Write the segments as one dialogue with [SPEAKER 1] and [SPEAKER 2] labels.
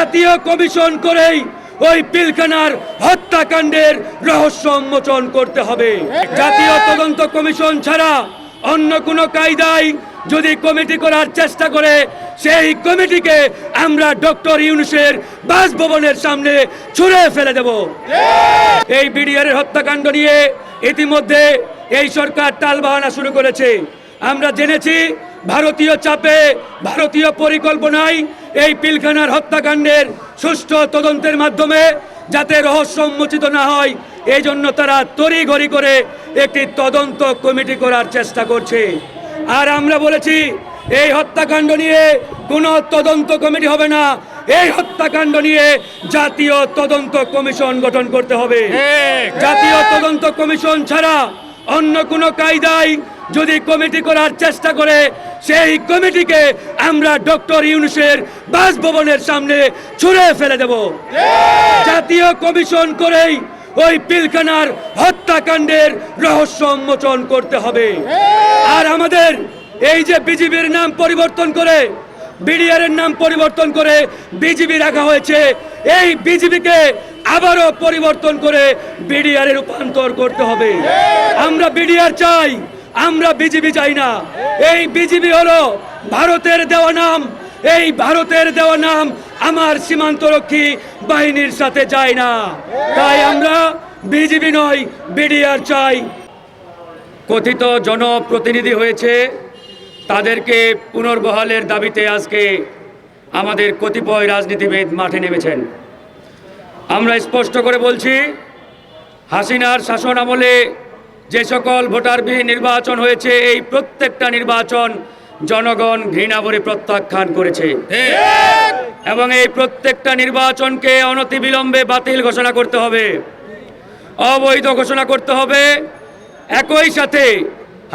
[SPEAKER 1] জাতীয় কমিশন করেই ওই পিলখানার হত্যাকাণ্ডের রহস্য উন্মোচন করতে হবে। জাতীয় তদন্ত কমিশন ছাড়া অন্য কোনো কায়দায় যদি কমিটি করার চেষ্টা করে, সেই কমিটিকে আমরা ডক্টর ইউনুসের বাসভবনের সামনে ছুঁড়ে ফেলে দেব। এই বিডিআর হত্যাকাণ্ড নিয়ে ইতিমধ্যে এই সরকার টালবাহানা শুরু করেছে। আমরা জেনেছি ভারতীয় চাপে ভারতীয় পরিকল্পনায় এই পিলখানার হত্যাকাণ্ডের সুষ্ঠু তদন্তের মাধ্যমে যাতে রহস্য উন্মোচিত না হয় এই জন্য তারা তড়িঘড়ি করে একটি তদন্ত কমিটি করার চেষ্টা করছে। আর আমরা বলেছি এই হত্যাকাণ্ড নিয়ে কোনো তদন্ত কমিটি হবে না এই হত্যাকাণ্ড নিয়ে জাতীয় তদন্ত কমিশন গঠন করতে হবে। জাতীয় তদন্ত কমিশন ছাড়া অন্য কোনো কায়দায় যদি কমিটি করার চেষ্টা করে, সেই কমিটিকে আমরা ডক্টর ইউনুসের বাসভবনের সামনে ছুঁড়ে ফেলে দেব। জাতীয় কমিশন করেই ওই পিলখানার হত্যাকাণ্ডের রহস্য উন্মোচন করতে হবে। আর আমাদের এই যে বিজিবির নাম পরিবর্তন করে, বিডিআর এর নাম পরিবর্তন করে বিজিবি রাখা হয়েছে, এই বিজিবিকে আবারও পরিবর্তন করে বিডিআর রূপান্তর করতে হবে। আমরা বিডিআর চাই আমরা বিজিবি চাই না। এই বিজিবি হলো ভারতের দেওয়া নাম। এই ভারতের দেওয়া নাম আমার সীমান্তরক্ষী বাহিনীর সাথে যায় না। তাই আমরা বিজিবি নয়, বিডিআর চাই। কথিত জনপ্রতিনিধি হয়েছে, তাদেরকে পুনর্বহালের দাবিতে আজকে আমাদের কতিপয় রাজনীতিবিদ মাঠে নেমেছেন। আমরা স্পষ্ট করে বলছি, হাসিনার শাসন আমলে যে সকল ভোটারবিহীন নির্বাচন হয়েছে, এই প্রত্যেকটা নির্বাচন জনগণ ঘৃণা ভরে প্রত্যাখ্যান করেছে। এবং এই প্রত্যেকটা নির্বাচনকে অনতিবিলম্বে বাতিল ঘোষণা করতে হবে। অবৈধ ঘোষণা করতে হবে। একই সাথে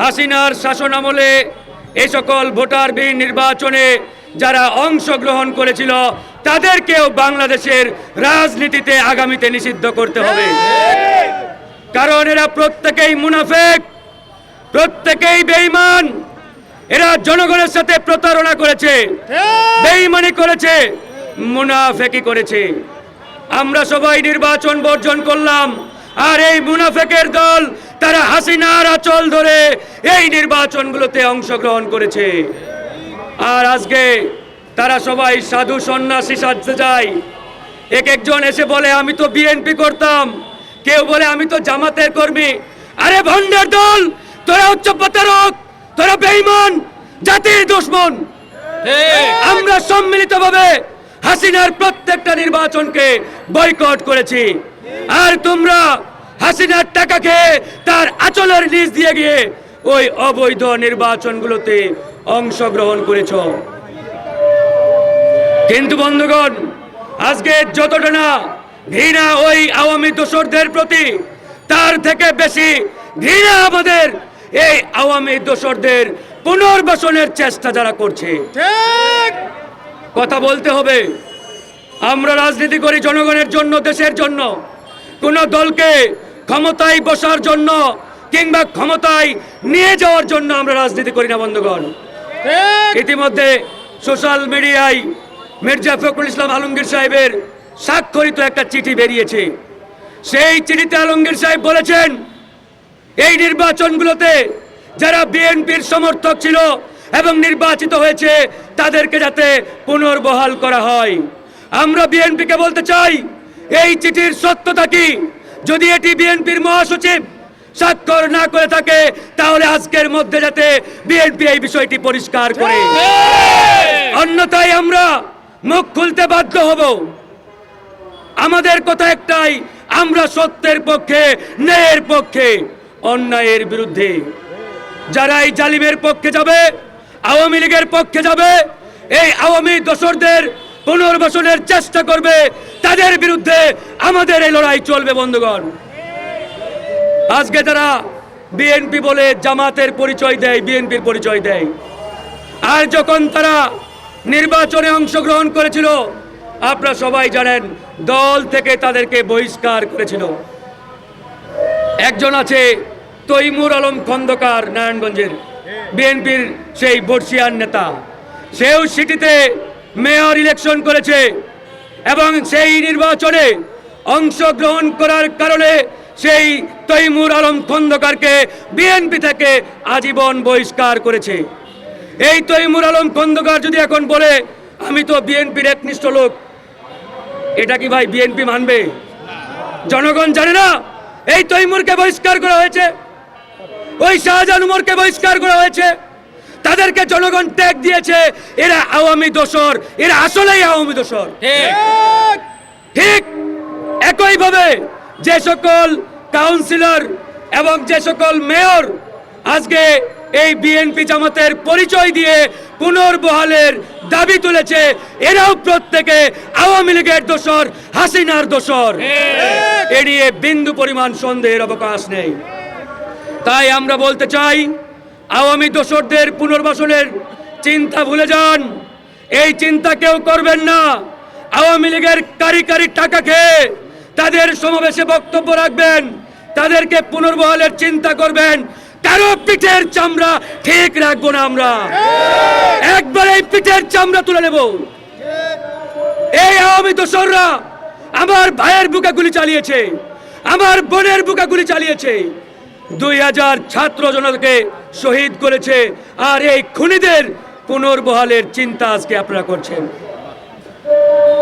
[SPEAKER 1] হাসিনার শাসন আমলে এই সকল ভোটারবিহীন নির্বাচনে যারা অংশগ্রহণ করেছিল, তাদেরকেও বাংলাদেশের রাজনীতিতে আগামীতে নিষিদ্ধ করতে হবে। কারণ এরা প্রত্যেকেই মুনাফেক প্রত্যেকেই বেঈমান। এরা জনগণের সাথে প্রতারণা করেছে বেইমানি করেছে মুনাফেকি করেছে। আমরা সবাই নির্বাচন বর্জন করলাম আর এই মুনাফেকের দল তারা হাসিনার আচল ধরে এই নির্বাচনগুলোতে অংশগ্রহণ করেছে। আর আজকে তারা সবাই সাধু সন্ন্যাসী সাজতে যায়। এক একজন এসে বলে আমি তো বিএনপি করতাম। কেউ বলে আমি তো জামাতের কর্মী। আরে ভণ্ডের দল তোরা উচ্চ প্রতারক তোরা বেঈমান জাতির দুশ্মন। আমরা সম্মিলিতভাবে হাসিনার প্রত্যেকটা নির্বাচনকে বয়কট করেছি। আর তোমরা হাসিনার টাকা খেয়ে তার আচলের নিচ দিয়ে গিয়ে ওই অবৈধ নির্বাচনগুলোতে অংশগ্রহণ করেছ। কিন্তু বন্ধুগণ আজকে যতটা না ঘৃণা ওই আওয়ামী দোসরদের প্রতি। তার থেকে বেশি ঘৃণা আমাদের এই আওয়ামী দোসরদের পুনর্বাসনের চেষ্টা যারা করছে। কথা বলতে হবে আমরা রাজনীতি করি জনগণের জন্য দেশের জন্য। কোন দলকে ক্ষমতায় বসার জন্য কিংবা ক্ষমতায় নিয়ে যাওয়ার জন্য আমরা রাজনীতি করি না বন্ধুগণ। ইতিমধ্যে সোশ্যাল মিডিয়ায় মির্জা ফখরুল ইসলাম আলমগীর সাহেবের স্বাক্ষরিত একটা চিঠি বেরিয়েছে। সেই চিঠিতে আলমগীর সাহেব বলেছেন এই নির্বাচনগুলোতে যারা বিএনপির সমর্থক ছিল এবং নির্বাচিত হয়েছে তাদেরকে যাতে পুনর্বহাল করা হয়। আমরা বিএনপিকে বলতে চাই এই চিঠির সত্যতা কি? যদি এটি বিএনপির মহাসচিব স্বাক্ষর না করে থাকে তাহলে আজকের মধ্যে যাতে বিএনপি এই বিষয়টি পরিষ্কার করে। অন্যথায় আমরা মুখ খুলতে বাধ্য হব। আমাদের কথা একটাই, আমরা সত্যের পক্ষে, ন্যায়ের পক্ষে, অন্যায়ের বিরুদ্ধে। যারা এই জালিমের পক্ষে যাবে, আওয়ামী লীগের পক্ষে যাবে, এই আওয়ামী দোসরদের পুনর্বাসনের চেষ্টা করবে, তাদের বিরুদ্ধে আমাদের এই লড়াই চলবে, বন্ধুগণ। আজকে তারা বিএনপি বলে জামাতের পরিচয় দেয়, বিএনপির পরিচয় দেয়, আর যখন তারা নির্বাচনে অংশগ্রহণ করেছিল আপনারা সবাই জানেন, দল থেকে তাদেরকে বহিষ্কার করেছিল। একজন আছে তৈমুর আলম খন্দকার নারায়ণগঞ্জের, বিএনপির সেই বর্ষিয়ান নেতা। সেও সিটিতে মেয়র ইলেকশন করেছে এবং সেই নির্বাচনে অংশগ্রহণ করার কারণে সেই তৈমুর আলম খন্দকারকে বিএনপি থেকে আজীবন বহিষ্কার করেছে। এই তৈমুর আলম খন্দকার যদি এখন বলে, আমি তো বিএনপির একনিষ্ঠ লোক এটা কি ভাই বিএনপি মানবে? জনগণ জানে না? এই তৈমুরকে বহিষ্কার করা হয়েছে। ওই শাহজাহান উমরকে বহিষ্কার করা হয়েছে। তাদেরকে জনগণ ট্যাগ দিয়েছে। এরা আওয়ামী দোষর। এরা আসলেই আওয়ামী দোসর ঠিক একইভাবে যে সকল কাউন্সিলর এবং যে সকল মেয়র আজকে এই বিএনপি জামাতের পরিচয় দিয়ে পুনর্বহালের দাবি তুলেছে। এরাও প্রত্যেকে আওয়ামী লীগের দোসর হাসিনার দোসর এড়িয়ে বিন্দু পরিমাণ সন্দেহের অবকাশ নেই। তাই আমরা বলতে চাই আওয়ামী দোসরদের পুনর্বাসনের চিন্তা ভুলে যান। এই চিন্তা কেউ করবেন না। আওয়ামী লীগের কারি কারি টাকা খেয়ে তাদের সমাবেশে বক্তব্য রাখবেন। তাদেরকে পুনর্বহালের চিন্তা করবেন। কারও পিঠের চামড়া ঠিক রাখব না আমরা। একবার এই পিঠের চামড়া তুলে নেব। এই আওয়ামী দোসররা আমার ভাইয়ের বুকে গুলি চালিয়েছে, আমার বোনের বুকে গুলি চালিয়েছে। দুই হাজার ছাত্র জনতাকে শহীদ করেছে আর এই খুনিদের পুনর্বহালের চিন্তা আজকে আপনারা করছেন।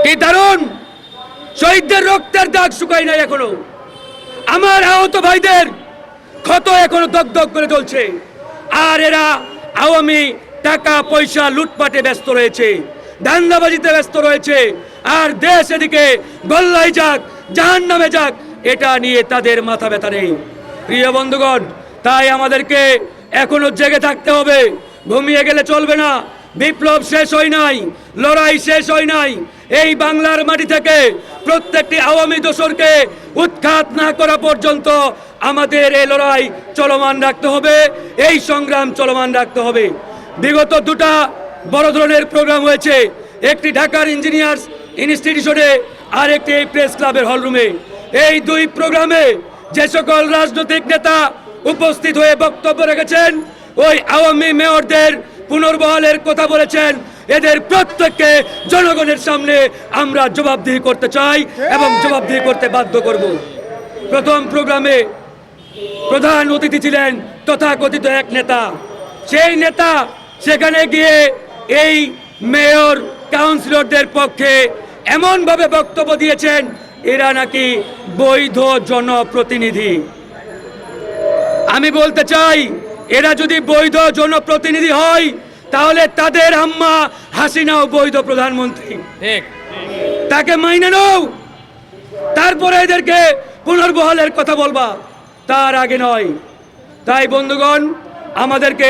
[SPEAKER 1] কি দারুণ! শহীদদের রক্তের দাগ শুকাই নাই এখনও। আমার আহত ভাইদের ক্ষত এখনও দগদগ করে চলছে আর এরা আওয়ামী টাকা, পয়সা, লুটপাটে ব্যস্ত রয়েছে, দান্দাবাজিতে ব্যস্ত রয়েছে। আর দেশ এদিকে গল্লাই যাক জাহান নামে যাক, এটা নিয়ে তাদের মাথা ব্যথা নেই। প্রিয় বন্ধুগণ, তাই আমাদেরকে এখনও জেগে থাকতে হবে। ঘুমিয়ে গেলে চলবে না। বিপ্লব শেষ হয় নাই, লড়াই শেষ হয় নাই। এই বাংলার মাটি থেকে প্রত্যেকটি আওয়ামী দোসরকে উৎখাত না করা পর্যন্ত আমাদের এই লড়াই চলমান রাখতে হবে, এই সংগ্রাম চলমান রাখতে হবে। বিগত দুটা বড় ধরনের প্রোগ্রাম হয়েছে, একটি ঢাকার ইঞ্জিনিয়ার্স ইনস্টিটিউশনে আর একটি এই প্রেস ক্লাবের হলরুমে এই দুই প্রোগ্রামে যে সকল রাজনৈতিক নেতা উপস্থিত হয়ে বক্তব্য রেখেছেন, ওই আওয়ামী মেয়রদের পুনর্বহালের কথা বলেছেন। এদের প্রত্যেককে জনগণের সামনে আমরা জবাবদিহি করতে চাই এবং জবাবদিহি করতে বাধ্য করব। প্রথম প্রোগ্রামে প্রধান অতিথি ছিলেন তথাকথিত এক নেতা। সেই নেতা সেখানে গিয়ে এই মেয়র, কাউন্সিলরদের পক্ষে এমনভাবে বক্তব্য দিয়েছেন, এরা নাকি বৈধ জনপ্রতিনিধি। আমি বলতে চাই এরা যদি বৈধ জনপ্রতিনিধি হয় তাহলে তাদের আম্মা হাসিনাও বৈধ প্রধানমন্ত্রী। তাকে মাইনে নাও। তারপরে এদেরকে পুনর্বহালের কথা বলবা। তার আগে নয়। তাই বন্ধুগণ আমাদেরকে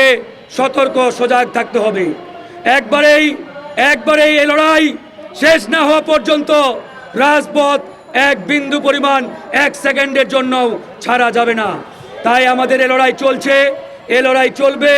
[SPEAKER 1] সতর্ক সজাগ থাকতে হবে। একবারেই একবারেই এই লড়াই শেষ না হওয়া পর্যন্ত রাজপথ এক বিন্দু পরিমাণ এক সেকেন্ডের জন্য ছাড়া যাবে না। তাই আমাদের এ লড়াই চলছে। এ লড়াই চলবে।